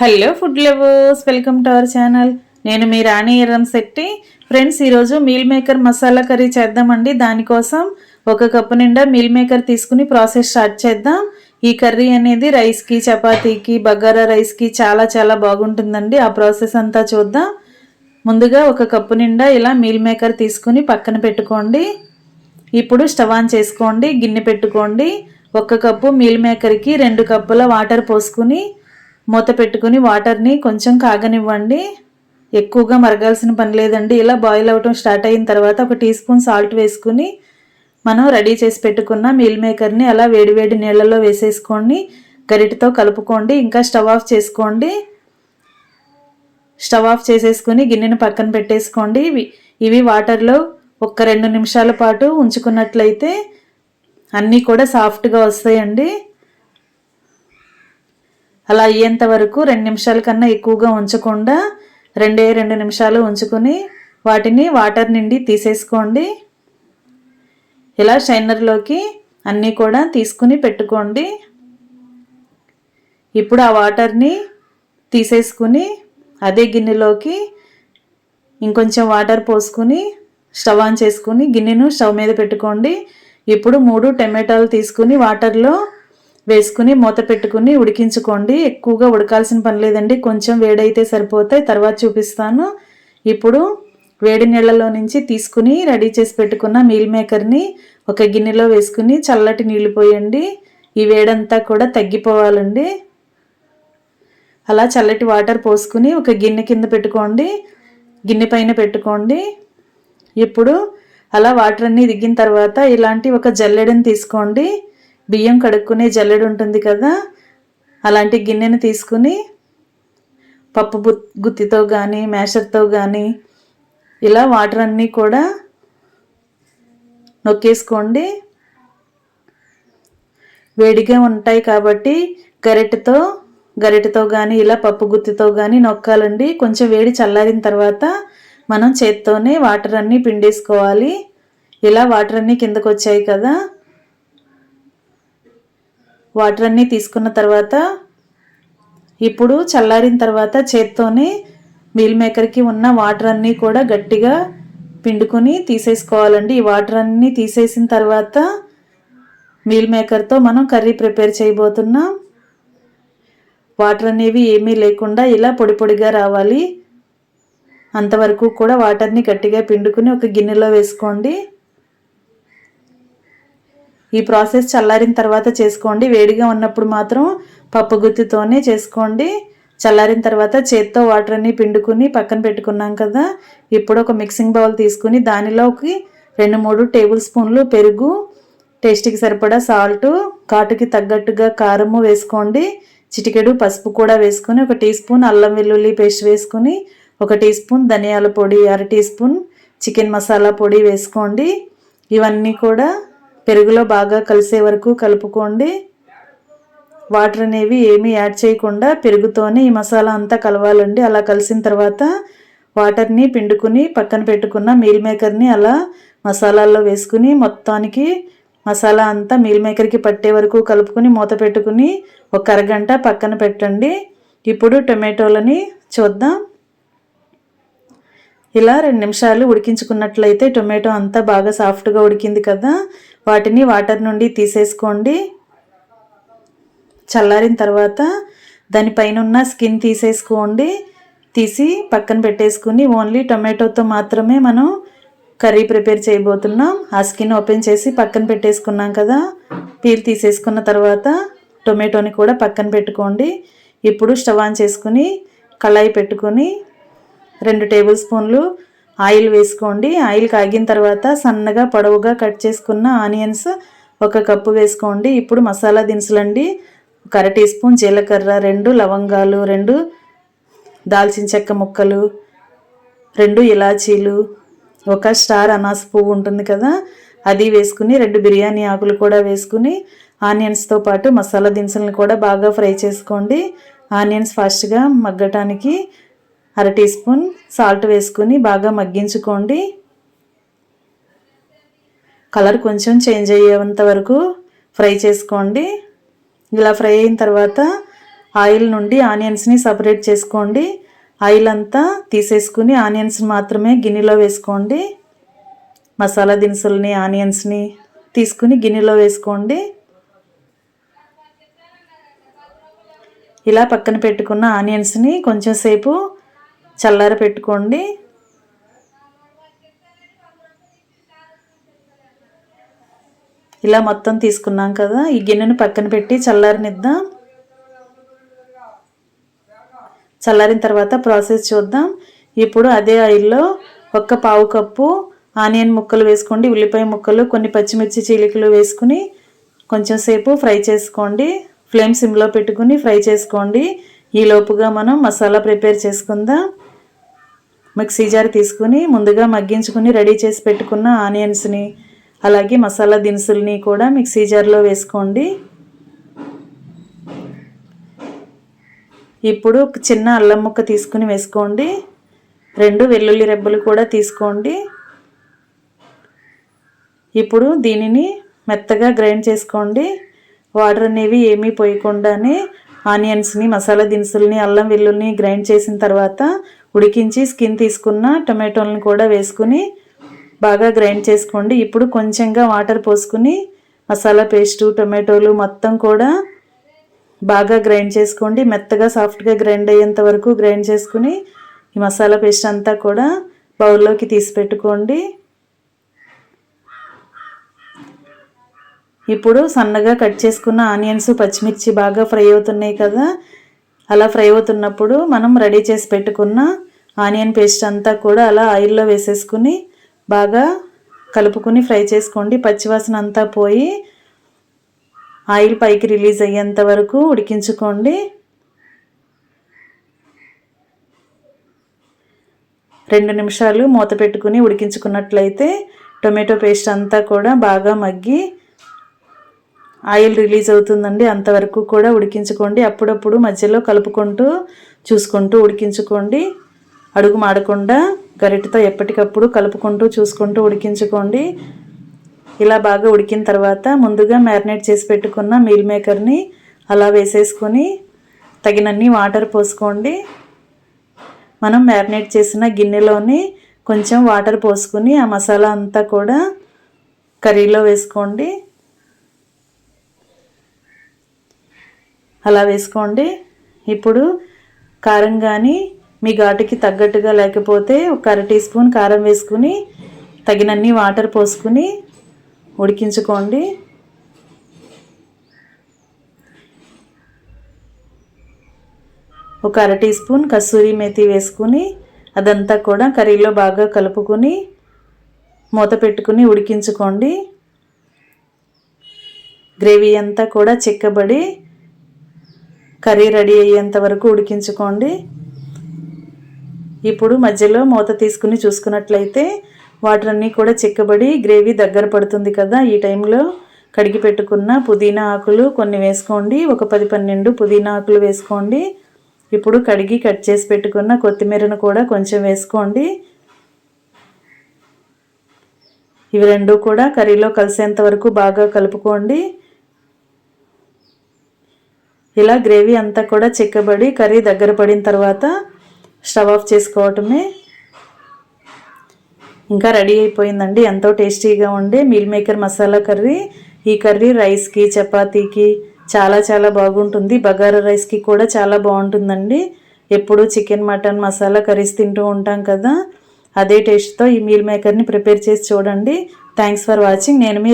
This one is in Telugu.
Hello food lovers welcome to our channel నేను మీ రాణి ఎర్రం శెట్టి. ఫ్రెండ్స్ ఈరోజు మీల్ మేకర్ మసాలా కర్రీ చేద్దామండి. దానికోసం ఒక కప్పు నిండా మీల్ మేకర్ తీసుకుని ప్రాసెస్ స్టార్ట్ చేద్దాం. ఈ కర్రీ అనేది రైస్కి చపాతీకి బగారా రైస్కి చాలా చాలా బాగుంటుందండి. ఆ ప్రాసెస్ అంతా చూద్దాం. ముందుగా ఒక కప్పు నిండా ఇలా మీల్ మేకర్ తీసుకుని పక్కన పెట్టుకోండి. ఇప్పుడు స్టవ్ ఆన్ చేసుకోండి. గిన్నె పెట్టుకోండి. ఒక కప్పు మీల్ మేకర్కి రెండు కప్పుల వాటర్ పోసుకుని మూత పెట్టుకుని వాటర్ని కొంచెం కాగనివ్వండి. ఎక్కువగా మరగాల్సిన పని లేదండి. ఇలా బాయిల్ అవ్వటం స్టార్ట్ అయిన తర్వాత ఒక టీ స్పూన్ సాల్ట్ వేసుకుని మనం రెడీ చేసి పెట్టుకున్న మీల్ మేకర్ని అలా వేడివేడి నీళ్ళలో వేసేసుకోండి. గరిటతో కలుపుకోండి. ఇంకా స్టవ్ ఆఫ్ చేసుకోండి. స్టవ్ ఆఫ్ చేసేసుకుని గిన్నెను పక్కన పెట్టేసుకోండి. ఇవి ఇవి వాటర్లో ఒక రెండు నిమిషాల పాటు ఉంచుకున్నట్లయితే అన్నీ కూడా సాఫ్ట్గా వస్తాయండి. అలా అయ్యేంత వరకు రెండు నిమిషాల కన్నా ఎక్కువగా ఉంచకుండా రెండే రెండు నిమిషాలు ఉంచుకొని వాటిని వాటర్ నుండి తీసేసుకోండి. ఇలా షైనర్లోకి అన్నీ కూడా తీసుకుని పెట్టుకోండి. ఇప్పుడు ఆ వాటర్ని తీసేసుకుని అదే గిన్నెలోకి ఇంకొంచెం వాటర్ పోసుకుని స్టవ్ ఆన్ చేసుకుని గిన్నెను స్టవ్ మీద పెట్టుకోండి. ఇప్పుడు మూడు టమాటాలు తీసుకుని వాటర్లో వేసుకుని మూత పెట్టుకుని ఉడికించుకోండి. ఎక్కువగా ఉడకాల్సిన పని లేదండి. కొంచెం వేడైతే సరిపోతాయి. తర్వాత చూపిస్తాను. ఇప్పుడు వేడి నీళ్ళలో నుంచి తీసుకుని రెడీ చేసి పెట్టుకున్న మీల్ మేకర్ని ఒక గిన్నెలో వేసుకుని చల్లటి నీళ్ళు పోయండి. ఈ వేడంతా కూడా తగ్గిపోవాలండి. అలా చల్లటి వాటర్ పోసుకుని ఒక గిన్నె కింద పెట్టుకోండి. గిన్నె పైన పెట్టుకోండి. ఇప్పుడు అలా వాటర్ అన్నీ దిగిన తర్వాత ఇలాంటి ఒక జల్లెడని తీసుకోండి. బియ్యం కడుక్కునే జల్లెడు ఉంటుంది కదా అలాంటి గిన్నెను తీసుకుని పప్పు గుత్తితో కానీ మ్యాషర్తో కానీ ఇలా వాటర్ అన్నీ కూడా నొక్కేసుకోండి. వేడిగా ఉంటాయి కాబట్టి గరిటెతో గరిటెతో కానీ ఇలా పప్పు గుత్తితో కానీ నొక్కాలండి. కొంచెం వేడి చల్లారిన తర్వాత మనం చేత్తోనే వాటర్ అన్నీ పిండేసుకోవాలి. ఇలా వాటర్ అన్నీ కిందకు వచ్చాయి కదా వాటర్ అన్నీ తీసుకున్న తర్వాత ఇప్పుడు చల్లారిన తర్వాత చేత్తోనే మీల్ మేకర్కి ఉన్న వాటర్ అన్నీ కూడా గట్టిగా పిండుకొని తీసేసుకోవాలండి. ఈ వాటర్ అన్నీ తీసేసిన తర్వాత మీల్ మేకర్తో మనం కర్రీ ప్రిపేర్ చేయబోతున్నాం వాటర్ అనేవి ఏమీ లేకుండా ఇలా పొడి పొడిగా రావాలి. అంతవరకు కూడా వాటర్ని గట్టిగా పిండుకుని ఒక గిన్నెలో వేసుకోండి. ఈ ప్రాసెస్ చల్లారిన తర్వాత చేసుకోండి. వేడిగా ఉన్నప్పుడు మాత్రం పప్పు గుత్తితోనే చేసుకోండి. చల్లారిన తర్వాత చేత్తో వాటర్ అన్ని పిండుకుని పక్కన పెట్టుకున్నాం కదా ఇప్పుడు ఒక మిక్సింగ్ బౌల్ తీసుకుని దానిలోకి రెండు మూడు టేబుల్ స్పూన్లు పెరుగు టేస్ట్కి సరిపడా సాల్ట్ కాటుకి తగ్గట్టుగా కారము వేసుకోండి. చిటికెడు పసుపు కూడా వేసుకొని ఒక టీ స్పూన్ అల్లం వెల్లుల్లి పేస్ట్ వేసుకొని ఒక టీ స్పూన్ ధనియాల పొడి అర టీ స్పూన్ చికెన్ మసాలా పొడి వేసుకోండి. ఇవన్నీ కూడా పెరుగులో బాగా కలిసే వరకు కలుపుకోండి. వాటర్ అనేవి ఏమీ యాడ్ చేయకుండా పెరుగుతోనే ఈ మసాలా అంతా కలవాలండి. అలా కలిసిన తర్వాత వాటర్ని పిండుకుని పక్కన పెట్టుకున్న మీల్ మేకర్ని అలా మసాలాల్లో వేసుకుని మొత్తానికి మసాలా అంతా మీల్ మేకర్కి పట్టే వరకు కలుపుకొని మూత పెట్టుకుని ఒక అరగంట పక్కన పెట్టండి. ఇప్పుడు టొమాటోలని చూద్దాం. ఇలా రెండు నిమిషాలు ఉడికించుకున్నట్లయితే టొమాటో అంతా బాగా సాఫ్ట్గా ఉడికింది కదా. వాటిని వాటర్ నుండి తీసేసుకోండి. చల్లారిన తర్వాత దానిపైన ఉన్న స్కిన్ తీసేసుకోండి. తీసి పక్కన పెట్టేసుకుని ఓన్లీ టొమాటోతో మాత్రమే మనం కర్రీ ప్రిపేర్ చేయబోతున్నాం. ఆ స్కిన్ ఓపెన్ చేసి పక్కన పెట్టేసుకున్నాం కదా. పీల్ తీసేసుకున్న తర్వాత టొమాటోని కూడా పక్కన పెట్టుకోండి. ఇప్పుడు స్టవ్ ఆన్ చేసుకుని కళాయి పెట్టుకొని రెండు టేబుల్ స్పూన్లు ఆయిల్ వేసుకోండి. ఆయిల్ కాగిన తర్వాత సన్నగా పొడవుగా కట్ చేసుకున్న ఆనియన్స్ ఒక కప్పు వేసుకోండి. ఇప్పుడు మసాలా దినుసులండి. ఒక అర టీ స్పూన్ జీలకర్ర రెండు లవంగాలు రెండు దాల్చిన చెక్క ముక్కలు రెండు ఇలాచీలు ఒక స్టార్ అనాస పువ్వు ఉంటుంది కదా అది వేసుకుని రెండు బిర్యానీ ఆకులు కూడా వేసుకుని ఆనియన్స్తో పాటు మసాలా దినుసులను కూడా బాగా ఫ్రై చేసుకోండి. ఆనియన్స్ ఫాస్ట్గా మగ్గటానికి అర టీ స్పూన్ సాల్ట్ వేసుకుని బాగా మగ్గించుకోండి. కలర్ కొంచెం చేంజ్ అయ్యేంత వరకు ఫ్రై చేసుకోండి. ఇలా ఫ్రై అయిన తర్వాత ఆయిల్ నుండి ఆనియన్స్ని సపరేట్ చేసుకోండి. ఆయిల్ అంతా తీసేసుకుని ఆనియన్స్ మాత్రమే గిన్నెలో వేసుకోండి. మసాలా దినుసుల్ని ఆనియన్స్ని తీసుకుని గిన్నెలో వేసుకోండి. ఇలా పక్కన పెట్టుకున్న ఆనియన్స్ని కొంచెం సేపు చల్లార పెట్టుకోండి. ఇలా మొత్తం తీసుకున్నాం కదా ఈ గిన్నెను పక్కన పెట్టి చల్లారనిద్దాం. చల్లారిన తర్వాత ప్రాసెస్ చూద్దాం. ఇప్పుడు అదే ఆయిల్లో ఒక్క పావు కప్పు ఆనియన్ ముక్కలు వేసుకోండి. ఉల్లిపాయ ముక్కలు కొన్ని పచ్చిమిర్చి చీలికలు వేసుకుని కొంచెం సేపు ఫ్రై చేసుకోండి. ఫ్లేమ్ సిమ్లో పెట్టుకుని ఫ్రై చేసుకోండి. ఈ లోపుగా మనం మసాలా ప్రిపేర్ చేసుకుందాం. మిక్సీ జార్ తీసుకుని ముందుగా మగ్గించుకుని రెడీ చేసి పెట్టుకున్న ఆనియన్స్ని అలాగే మసాలా దినుసుల్ని కూడా మిక్సీ జార్లో వేసుకోండి. ఇప్పుడు ఒక చిన్న అల్లం ముక్క తీసుకుని వేసుకోండి. రెండు వెల్లుల్లి రెబ్బలు కూడా తీసుకోండి. ఇప్పుడు దీనిని మెత్తగా గ్రైండ్ చేసుకోండి. వాటర్ అనేవి ఏమీ పోయకుండానే ఆనియన్స్ని మసాలా దినుసుల్ని అల్లం వెల్లుల్ని గ్రైండ్ చేసిన తర్వాత ఉడికించి స్కిన్ తీసుకున్న టొమాటోలను కూడా వేసుకుని బాగా గ్రైండ్ చేసుకోండి. ఇప్పుడు కొంచెంగా వాటర్ పోసుకుని మసాలా పేస్టు టొమాటోలు మొత్తం కూడా బాగా గ్రైండ్ చేసుకోండి. మెత్తగా సాఫ్ట్గా గ్రైండ్ అయ్యేంత వరకు గ్రైండ్ చేసుకుని ఈ మసాలా పేస్ట్ అంతా కూడా బౌల్లోకి తీసి పెట్టుకోండి. ఇప్పుడు సన్నగా కట్ చేసుకున్న ఆనియన్స్ పచ్చిమిర్చి బాగా ఫ్రై అవుతున్నాయి కదా అలా ఫ్రై అవుతున్నప్పుడు మనం రెడీ చేసి పెట్టుకున్న ఆనియన్ పేస్ట్ అంతా కూడా అలా ఆయిల్లో వేసేసుకుని బాగా కలుపుకుని ఫ్రై చేసుకోండి. పచ్చివాసన అంతా పోయి ఆయిల్ పైకి రిలీజ్ అయ్యేంత వరకు ఉడికించుకోండి. రెండు నిమిషాలు మూత పెట్టుకుని ఉడికించుకున్నట్లయితే టొమాటో పేస్ట్ అంతా కూడా బాగా మగ్గి ఆయిల్ రిలీజ్ అవుతుందండి అంతవరకు కూడా ఉడికించుకోండి. అప్పుడప్పుడు మధ్యలో కలుపుకుంటూ చూసుకుంటూ ఉడికించుకోండి. అడుగు మాడకుండా గరిటతో ఎప్పటికప్పుడు కలుపుకుంటూ చూసుకుంటూ ఉడికించుకోండి. ఇలా బాగా ఉడికిన తర్వాత ముందుగా మ్యారినేట్ చేసి పెట్టుకున్న మీల్ మేకర్ని అలా వేసేసుకొని తగినన్ని వాటర్ పోసుకోండి. మనం మ్యారినేట్ చేసిన గిన్నెలోని కొంచెం వాటర్ పోసుకుని ఆ మసాలా అంతా కూడా కర్రీలో వేసుకోండి. అలా వేసుకోండి. ఇప్పుడు కారం కానీ మీ ఘాటుకి తగ్గట్టుగా లేకపోతే ఒక అర టీ స్పూన్ కారం వేసుకుని తగినన్ని వాటర్ పోసుకుని ఉడికించుకోండి. ఒక అర టీ స్పూన్ కస్తూరి మేతి వేసుకుని అదంతా కూడా కర్రీలో బాగా కలుపుకొని మూత పెట్టుకుని ఉడికించుకోండి. గ్రేవీ అంతా కూడా చిక్కబడి కర్రీ రెడీ అయ్యేంత వరకు ఉడికించుకోండి. ఇప్పుడు మధ్యలో మూత తీసుకుని చూసుకున్నట్లయితే వాటర్ అన్నీ కూడా చిక్కబడి గ్రేవీ దగ్గర పడుతుంది కదా. ఈ టైంలో కడిగి పెట్టుకున్న పుదీనా ఆకులు కొన్ని వేసుకోండి. ఒక పది పన్నెండు పుదీనా ఆకులు వేసుకోండి. ఇప్పుడు కడిగి కట్ చేసి పెట్టుకున్న కొత్తిమీరను కూడా కొంచెం వేసుకోండి. ఇవి రెండు కూడా కర్రీలో కలిసేంత వరకు బాగా కలుపుకోండి. ఇలా గ్రేవీ అంతా కూడా చిక్కబడి కర్రీ దగ్గర పడిన తర్వాత స్టవ్ ఆఫ్ చేసుకోవటమే. ఇంకా రెడీ అయిపోయిందండి. ఎంతో టేస్టీగా ఉండే మీల్ మేకర్ మసాలా కర్రీ. ఈ కర్రీ రైస్కి చపాతీకి చాలా చాలా బాగుంటుంది. బగారా రైస్కి కూడా చాలా బాగుంటుందండి. ఎప్పుడు చికెన్ మటన్ మసాలా కర్రీస్ తింటూ ఉంటాం కదా. అదే టేస్ట్తో ఈ మీల్ మేకర్ని ప్రిపేర్ చేసి చూడండి. Thanks for watching. నేను మీ